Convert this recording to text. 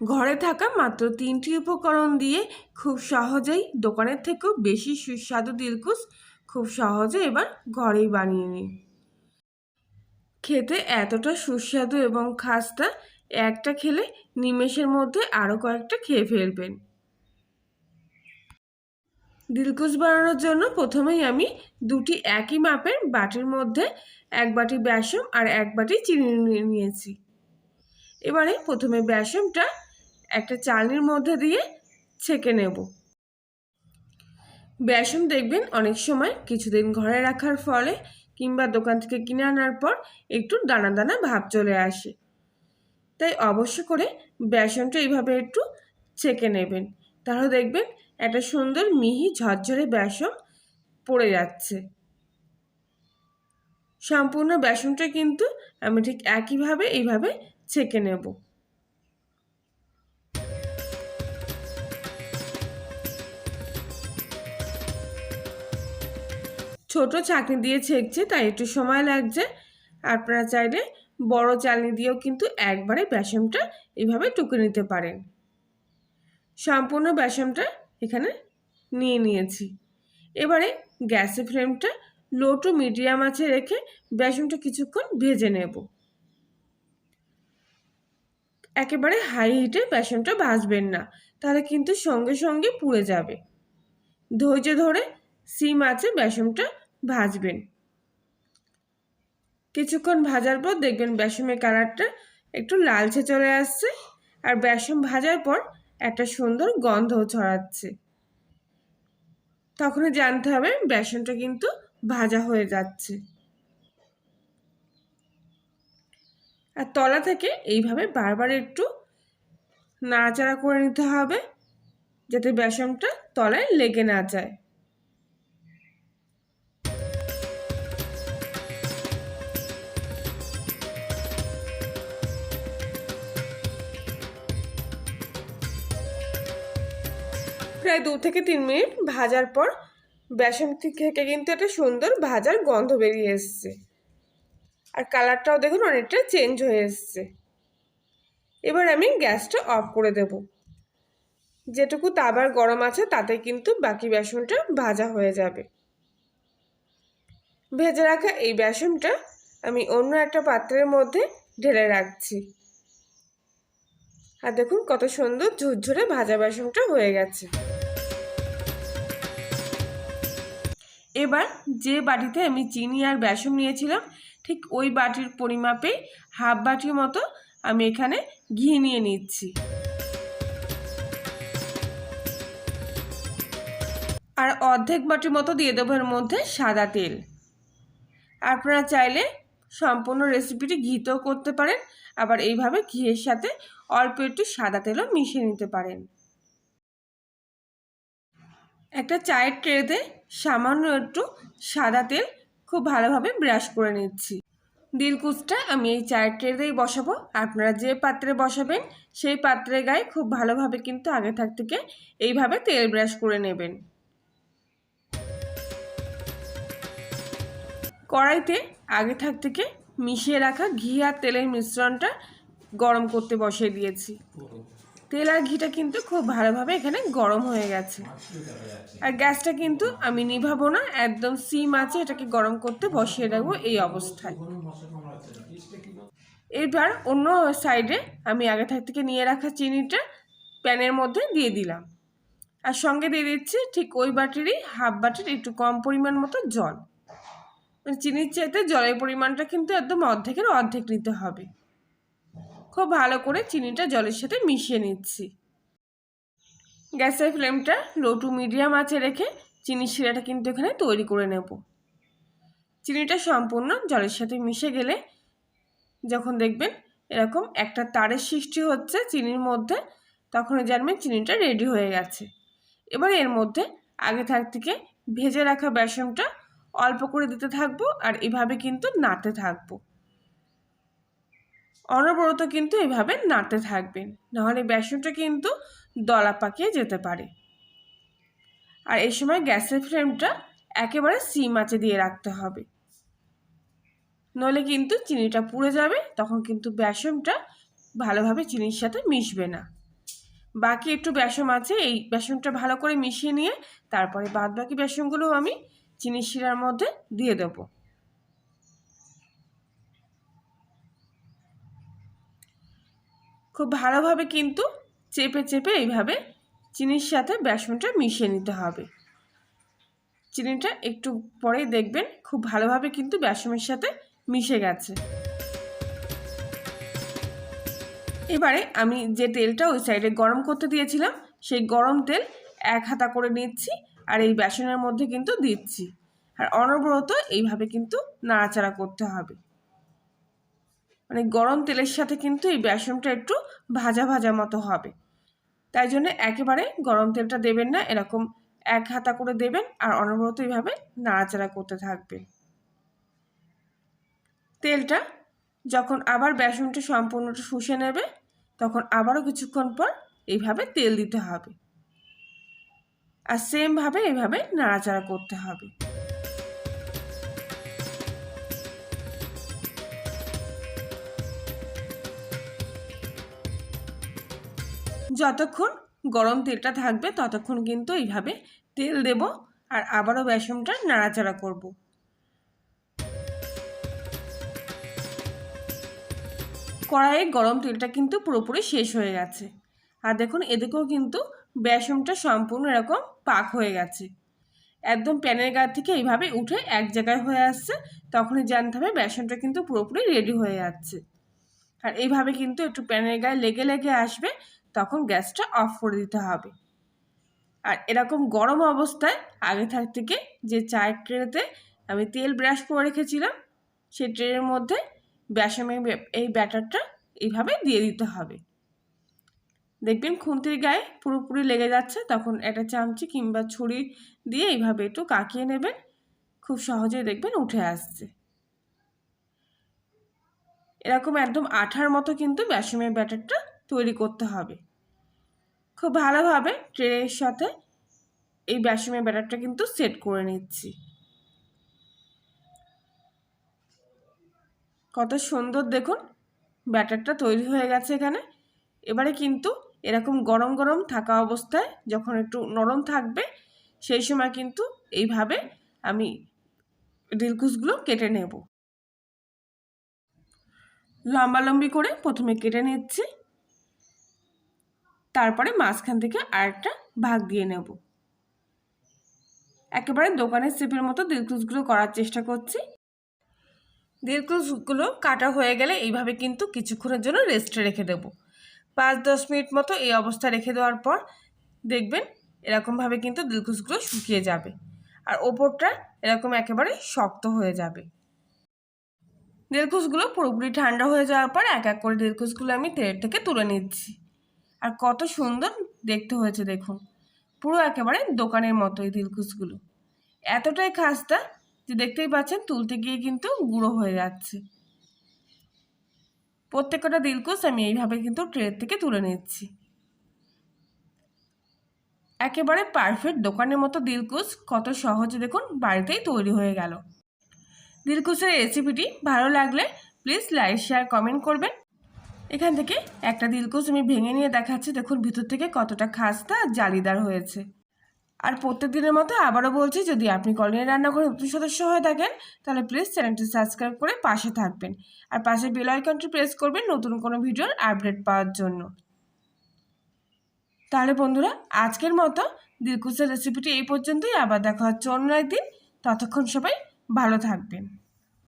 ঘরে থাকা মাত্র তিনটি উপকরণ দিয়ে খুব সহজেই দোকানের থেকেও বেশি সুস্বাদু দিলকুশ খুব সহজে এবার ঘরেই বানিয়ে নিন খেতে এতটা সুস্বাদু এবং খাস্তা, একটা খেলে নিমেষের মধ্যে আরও কয়েকটা খেয়ে ফেলবেন। দিলকুশ বানানোর জন্য প্রথমেই আমি দুটি একই মাপের বাটির মধ্যে এক বাটি বেসম আর এক বাটি চিনি নিয়ে নিয়েছি। এবারে প্রথমে বেসমটা একটা চালনির মধ্যে দিয়ে ছেঁকে নেব। বেসন দেখবেন অনেক সময় কিছুদিন ঘরে রাখার ফলে কিংবা দোকান থেকে কিনে আনার পর একটু দানা দানা ভাব চলে আসে। তাই অবশ্য করে বেসনটা এইভাবে একটু ছেঁকে নেবেন। তাহলে দেখবেন একটা সুন্দর মিহি ঝরঝরে বেসন পড়ে যাচ্ছে। সম্পূর্ণ বেসনটা কিন্তু আমি ঠিক একইভাবে এইভাবে ছেঁকে নেব। ছোট চাকনি দিয়ে ছেঁকছে, তাই একটু সময় লাগছে। আপনারা চাইলে বড় চালনি দিয়েও কিন্তু একবারে বেসনটা এভাবে টুকে নিতে পারেন। সম্পূর্ণ বেসনটা এখানে নিয়ে নিয়েছি। এবারে গ্যাসের ফ্লেমটা লো টু মিডিয়াম আছে রেখে বেসনটা কিছুক্ষণ ভেজে নেব। একেবারে হাই হিটে বেসনটা ভাজবেন না, তাহলে কিন্তু সঙ্গে সঙ্গে পুড়ে যাবে। ধৈর্য ধরে সিম আছে বেসনটা ভাজবেন। কিছুক্ষণ ভাজার পর দেখবেন বেসমের কালারটা একটু লালচে চলে আসছে আর বেসম ভাজার পর একটা সুন্দর গন্ধ ছড়াচ্ছে। তখনই জানতে হবে বেসনটা কিন্তু ভাজা হয়ে যাচ্ছে। আর তলা থেকে এইভাবে বারবার একটু নাড়াচাড়া করে নিতে হবে যাতে বেসনটা তলায় লেগে না যায়। প্রায় দু থেকে তিন মিনিট ভাজার পর বেসন থেকে কিন্তু একটা সুন্দর ভাজার গন্ধ বেরিয়ে এসছে। আর কালারটাও দেখুন অনেকটা চেঞ্জ হয়ে এসছে। এবার আমি গ্যাসটা অফ করে দেব। যেটুকু তাবার গরম আছে, তাতে কিন্তু বাকি বেসনটা ভাজা হয়ে যাবে। ভেজে রাখা এই বেসনটা আমি অন্য একটা পাত্রের মধ্যে ঢেলে রাখছি। আর দেখুন কত সুন্দর ঝুরঝুরে ভাজা বেসনটা হয়ে গেছে। এবার যে বাটিতে আমি চিনি আর বেসন নিয়েছিলাম, ঠিক ওই বাটির পরিমাপে হাফ বাটির মতো আমি এখানে ঘি নিয়ে নিচ্ছি। আর অর্ধেক বাটির মতো দিয়ে দেবো এর মধ্যে সাদা তেল। আপনারা চাইলে সম্পূর্ণ রেসিপিটি ঘিতেও করতে পারেন, আবার এইভাবে ঘিয়ের সাথে অল্প একটু সাদা তেলও মিশিয়ে নিতে পারেন। একটা চায়ের ট্রেতে সামান্য একটু সাদা তেল খুব ভালোভাবে ব্রাশ করে নিচ্ছি। দিলকুচটা আমি এই চায়ের ট্রেতেই বসাবো। আপনারা যে পাত্রে বসাবেন, সেই পাত্রের গায়ে খুব ভালোভাবে কিন্তু আগে থাক থেকে এইভাবে তেল ব্রাশ করে নেবেন। কড়াইতে আগে থাক থেকে মিশিয়ে রাখা ঘি আর তেলের মিশ্রণটা গরম করতে বসিয়ে দিয়েছি। তেল আর ঘিটা কিন্তু খুব ভালোভাবে এখানে গরম হয়ে গেছে। আর গ্যাসটা কিন্তু আমি নিভাবো না, একদম সিম আছে, এটাকে গরম করতে বসিয়ে রাখব এই অবস্থায়। এবার অন্য সাইডে আমি আগে থাক থেকে নিয়ে রাখা চিনিটা প্যানের মধ্যে দিয়ে দিলাম। আর সঙ্গে দিয়ে দিচ্ছি ঠিক ওই বাটিরই হাফ বাটির একটু কম পরিমাণ মতো জল। মানে চিনির চাইতে জলের পরিমাণটা কিন্তু একদম অর্ধেকের অর্ধেক নিতে হবে। খুব ভালো করে চিনিটা জলের সাথে মিশিয়ে নিচ্ছি। গ্যাসের ফ্লেমটা লো টু মিডিয়াম আছে রেখে চিনির শিরাটা কিন্তু এখানে তৈরি করে নেব। চিনিটা সম্পূর্ণ জলের সাথে মিশে গেলে যখন দেখবেন এরকম একটা তারের সৃষ্টি হচ্ছে চিনির মধ্যে, তখনই জানবেন চিনিটা রেডি হয়ে গেছে। এবার এর মধ্যে আগে থাক থেকে ভেজে রাখা বেসনটা অল্প করে দিতে থাকব আর এভাবে কিন্তু নাড়তে থাকব। অনবরত কিন্তু এভাবে নাড়তে থাকবেন। নাহলে বেসনটা কিন্তু দলা পাকিয়ে যেতে পারে। আর এই সময় গ্যাসের ফ্লেমটা একেবারে সিম আঁচে দিয়ে রাখতে হবে। নইলে কিন্তু চিনিটা পুড়ে যাবে, তখন কিন্তু বেসনটা ভালোভাবে চিনির সাথে মিশবে না। বাকি একটু বেসন আছে, এই বেসনটা ভালো করে মিশিয়ে নিয়ে তারপরে বাদ বাকি বেসনগুলো আমি চিনি শিরার মধ্যে দিয়ে দেব। খুব ভালোভাবে কিন্তু চেপে চেপে এইভাবে চিনির সাথে বেসনটা মিশিয়ে নিতে হবে। চিনিটা একটু পরেই দেখবেন খুব ভালোভাবে কিন্তু বেসনের সাথে মিশে গেছে। এবারে আমি যে তেলটা ওই সাইডে গরম করতে দিয়েছিলাম, সেই গরম তেল এক হাতা করে নিচ্ছি আর এই বেসনের মধ্যে কিন্তু দিচ্ছি। আর অনবরত এইভাবে কিন্তু নাড়াচাড়া করতে হবে। মানে গরম তেলের সাথে কিন্তু এই বেসনটা একটু ভাজা ভাজা মতো হবে। তাই জন্য একেবারে গরম তেলটা দেবেন না, এরকম এক হাতা করে দেবেন আর অনবরত এইভাবে নাড়াচাড়া করতে থাকবেন। তেলটা যখন আবার বেসনটা সম্পূর্ণটা শুষে নেবে, তখন আবারও কিছুক্ষণ পর এইভাবে তেল দিতে হবে। আর সেমভাবে এইভাবে নাড়াচাড়া করতে হবে। যতক্ষণ গরম তেলটা থাকবে, ততক্ষণ কিন্তু এইভাবে তেল দেব আর আবারও বেসনটা নাড়াচাড়া করব। কড়াইয়ে গরম তেলটা কিন্তু পুরোপুরি শেষ হয়ে গেছে। আর দেখুন, এদিকেও কিন্তু বেসনটা সম্পূর্ণ এরকম পাক হয়ে গেছে। একদম প্যানের গা থেকে এইভাবে উঠে এক জায়গায় হয়ে আসছে, তখনই জানতে হবে বেসনটা কিন্তু পুরোপুরি রেডি হয়ে যাচ্ছে। আর এইভাবে কিন্তু একটু প্যানের গায়ে লেগে লেগে আসবে তখন গ্যাসটা অফ করে দিতে হবে। আর এরকম গরম অবস্থায় আগে থাক থেকে যে চায়ের ট্রেতে আমি তেল ব্রাশ করে রেখেছিলাম সেই ট্রেনের মধ্যে বেসমের এই ব্যাটারটা এইভাবে দিয়ে দিতে হবে। দেখবেন খুন্তির গায়ে পুরোপুরি লেগে যাচ্ছে, তখন একটা চামচি কিংবা ছুরি দিয়ে এইভাবে একটু কাকিয়ে নেবেন, খুব সহজেই দেখবেন উঠে আসছে। এরকম একদম আঠার মতো কিন্তু বেসমের ব্যাটারটা তৈরি করতে হবে। খুব ভালোভাবে ট্রেনের সাথে এই বেসমের ব্যাটারটা কিন্তু সেট করে নিচ্ছি। কত সুন্দর দেখুন, ব্যাটারটা তৈরি হয়ে গেছে এখানে। এবারে কিন্তু এরকম গরম গরম থাকা অবস্থায় যখন একটু নরম থাকবে, সেই সময় কিন্তু এইভাবে আমি দিলকুশগুলো কেটে নেব। লম্বালম্বি করে প্রথমে কেটে নিচ্ছি। তারপরে মাঝখান থেকে আরেকটা ভাগ দিয়ে নেব। একেবারে দোকানের সিপের মতো দিলকুশগুলো করার চেষ্টা করছি। দিলকুশগুলো কাটা হয়ে গেলে এইভাবে কিন্তু কিছুক্ষণের জন্য রেস্টে রেখে দেব। পাঁচ দশ মিনিট মতো এই অবস্থা রেখে দেওয়ার পর দেখবেন এরকমভাবে কিন্তু দিলকুশগুলো শুকিয়ে যাবে আর ওপরটা এরকম একেবারে শক্ত হয়ে যাবে। দিলকুশগুলো পুরোপুরি ঠান্ডা হয়ে যাওয়ার পর এক এক করে দিলকুশগুলো আমি তেলের থেকে তুলে নিচ্ছি। আর কত সুন্দর দেখতে হয়েছে দেখুন। পুরো একেবারে দোকানের মতো এই দিলকুশগুলো। এতটাই খাস্তা যে দেখতেই পাচ্ছেন তুলতে গিয়ে কিন্তু গুঁড়ো হয়ে যাচ্ছে। প্রত্যেকটা দিলকুশ আমি এইভাবে কিন্তু ট্রের থেকে তুলে নিচ্ছি। একেবারে পারফেক্ট দোকানের মতো দিলকুশ কত সহজে দেখুন বাড়িতেই তৈরি হয়ে গেল। দিলকুশের রেসিপিটি ভালো লাগলে প্লিজ লাইক শেয়ার কমেন্ট করবেন। এখান থেকে একটা দিলকুশ আমি ভেঙে নিয়ে দেখাচ্ছি, দেখুন ভিতর থেকে কতটা খাস্তা জালিদার হয়েছে। আর প্রত্যেক দিনের মতো আবারও বলছি, যদি আপনি কলোনি রান্নাঘরে নতুন সদস্য হয়ে থাকেন, তাহলে প্লিজ চ্যানেলটি সাবস্ক্রাইব করে পাশে থাকবেন। আর পাশে বেল আইকনটি প্রেস করবেন নতুন কোনো ভিডিওর আপডেট পাওয়ার জন্য। তাহলে বন্ধুরা, আজকের মতো দিলকুশের রেসিপিটি এই পর্যন্তই। আবার দেখা হচ্ছে অন্য একদিন। ততক্ষণ সবাই ভালো থাকবেন।